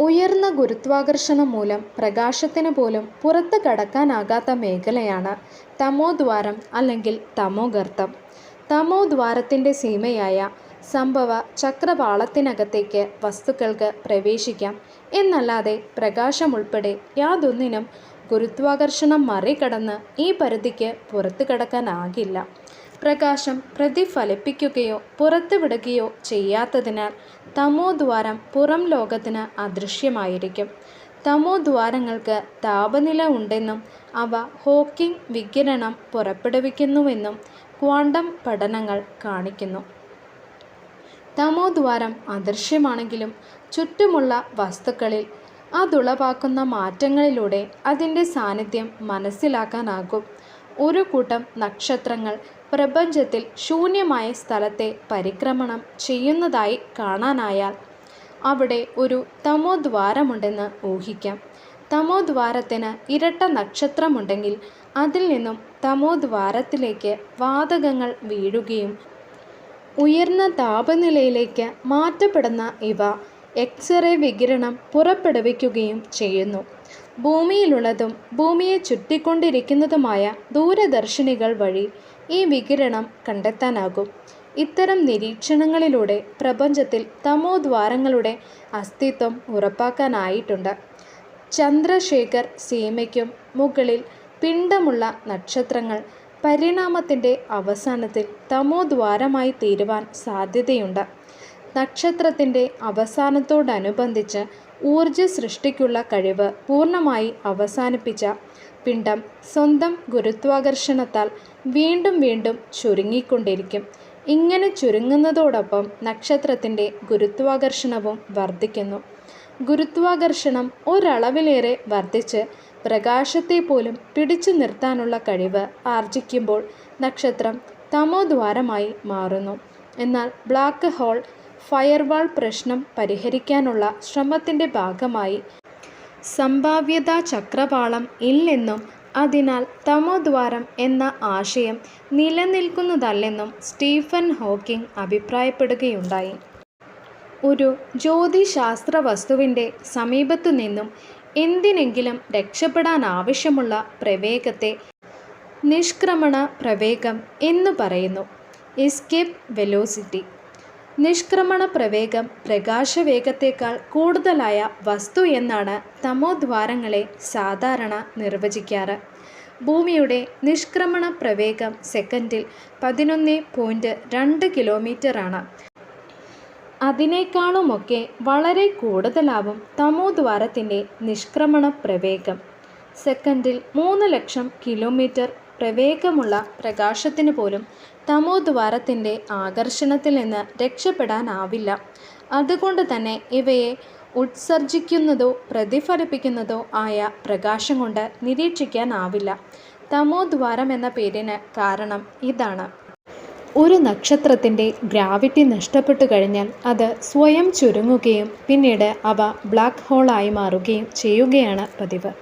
ഉയർന്ന ഗുരുത്വാകർഷണം മൂലം പ്രകാശത്തിന് പോലും പുറത്ത് കടക്കാനാകാത്ത മേഖലയാണ് തമോദ്വാരം അല്ലെങ്കിൽ തമോഗർത്തം. തമോദ്വാരത്തിന്റെ സീമയായ സംഭവ ചക്രവാളത്തിനകത്തേക്ക് വസ്തുക്കൾക്ക് പ്രവേശിക്കാം എന്നല്ലാതെ പ്രകാശമുൾപ്പെടെ യാതൊന്നിനും ഗുരുത്വാകർഷണം മറികടന്ന് ഈ പരിധിക്ക് പുറത്തു കടക്കാനാകില്ല. പ്രകാശം പ്രതിഫലിപ്പിക്കുകയോ പുറത്തുവിടുകയോ ചെയ്യാത്തതിനാൽ തമോദ്വാരം പുറം ലോകത്തിന് അദൃശ്യമായിരിക്കും. തമോദ്വാരങ്ങൾക്ക് താപനില ഉണ്ടെന്നും അവ ഹോക്കിംഗ് വികിരണം പുറപ്പെടുവിക്കുന്നുവെന്നും ക്വാണ്ടം പഠനങ്ങൾ കാണിക്കുന്നു. തമോദ്വാരം അദൃശ്യമാണെങ്കിലും ചുറ്റുമുള്ള വസ്തുക്കളിൽ അതുളവാക്കുന്ന മാറ്റങ്ങളിലൂടെ അതിന്റെ സാന്നിധ്യം മനസ്സിലാക്കാനാകും. ഒരു കൂട്ടം നക്ഷത്രങ്ങൾ പ്രപഞ്ചത്തിൽ ശൂന്യമായ സ്ഥലത്തെ പരിക്രമണം ചെയ്യുന്നതായി കാണാനായാൽ അവിടെ ഒരു തമോദ്വാരമുണ്ടെന്ന് ഊഹിക്കാം. തമോദ്വാരത്തിന് ഇരട്ട നക്ഷത്രമുണ്ടെങ്കിൽ അതിൽ നിന്നും തമോദ്വാരത്തിലേക്ക് വാതകങ്ങൾ വീഴുകയും ഉയർന്ന താപനിലയിലേക്ക് മാറ്റപ്പെടുന്ന ഇവ എക്സ്-റേ വികിരണം പുറപ്പെടുവിക്കുകയും ചെയ്യുന്നു. ഭൂമിയിലുള്ളതും ഭൂമിയെ ചുറ്റിക്കൊണ്ടിരിക്കുന്നതുമായ ദൂരദർശിനികൾ വഴി ഈ വികിരണം കണ്ടെത്താനാകും. ഇത്തരം നിരീക്ഷണങ്ങളിലൂടെ പ്രപഞ്ചത്തിൽ തമോദ്വാരങ്ങളുടെ അസ്തിത്വം ഉറപ്പാക്കാനായിട്ടുണ്ട്. ചന്ദ്രശേഖർ സീമയ്ക്കും മുകളിൽ പിണ്ഡമുള്ള നക്ഷത്രങ്ങൾ പരിണാമത്തിന്റെ അവസാനത്തിൽ തമോദ്വാരമായി തീരുവാൻ സാധ്യതയുണ്ട്. നക്ഷത്രത്തിന്റെ അവസാനത്തോടനുബന്ധിച്ച് ഊർജ സൃഷ്ടിക്കുള്ള കഴിവ് പൂർണമായി അവസാനിപ്പിച്ച പിണ്ഡം സ്വന്തം ഗുരുത്വാകർഷണത്താൽ വീണ്ടും വീണ്ടും ചുരുങ്ങിക്കൊണ്ടിരിക്കും. ഇങ്ങനെ ചുരുങ്ങുന്നതോടൊപ്പം നക്ഷത്രത്തിന്റെ ഗുരുത്വാകർഷണവും വർദ്ധിക്കുന്നു. ഗുരുത്വാകർഷണം ഒരളവിലേറെ വർദ്ധിച്ച് പ്രകാശത്തെ പോലും പിടിച്ചു നിർത്താനുള്ള കഴിവ് ആർജിക്കുമ്പോൾ നക്ഷത്രം തമോദ്വാരമായി മാറുന്നു. എന്നാൽ ബ്ലാക്ക് ഹോൾ ഫയർവാൾ പ്രശ്നം പരിഹരിക്കാനുള്ള ശ്രമത്തിന്റെ ഭാഗമായി സംഭാവ്യതാ ചക്രപാളം ഇല്ലെന്നും അതിനാൽ തമോദ്വാരം എന്ന ആശയം നിലനിൽക്കുന്നതല്ലെന്നും സ്റ്റീഫൻ ഹോക്കിംഗ് അഭിപ്രായപ്പെടുകയുണ്ടായി. ഒരു ജ്യോതിശാസ്ത്ര വസ്തുവിന്റെ സമീപത്തു നിന്നും എന്തിനെങ്കിലും രക്ഷപ്പെടാൻ ആവശ്യമുള്ള പ്രവേഗത്തെ നിഷ്ക്രമണ പ്രവേഗം എന്നു പറയുന്നു. Escape velocity. നിഷ്ക്രമണ പ്രവേഗം പ്രകാശവേഗത്തേക്കാൾ കൂടുതലായ വസ്തു എന്നാണ് തമോദ്വാരങ്ങളെ സാധാരണ നിർവചിക്കാറ്. ഭൂമിയുടെ നിഷ്ക്രമണ പ്രവേഗം സെക്കൻഡിൽ പതിനൊന്ന് പോയിന്റ് രണ്ട് കിലോമീറ്ററാണ്. അതിനേക്കാളുമൊക്കെ വളരെ കൂടുതലാവും തമോദ്വാരത്തിന്റെ നിഷ്ക്രമണ പ്രവേഗം. സെക്കൻഡിൽ മൂന്ന് ലക്ഷം കിലോമീറ്റർ പ്രവേഗമുള്ള പ്രകാശത്തിന് പോലും തമോദ്വാരത്തിന്റെ ആകർഷണത്തിൽ നിന്ന് രക്ഷപ്പെടാനാവില്ല. അതുകൊണ്ട് തന്നെ ഇവയെ ഉത്സർജിക്കുന്നതോ പ്രതിഫലിപ്പിക്കുന്നതോ ആയ പ്രകാശം കൊണ്ട് നിരീക്ഷിക്കാനാവില്ല. തമോദ്വാരമെന്ന പേരിന് കാരണം ഇതാണ്. ഒരു നക്ഷത്രത്തിന്റെ ഗ്രാവിറ്റി നഷ്ടപ്പെട്ടു കഴിഞ്ഞാൽ അത് സ്വയം ചുരുങ്ങുകയും പിന്നീട് അവ ബ്ലാക്ക് ഹോളായി മാറുകയും ചെയ്യുകയാണ് പതിവ്.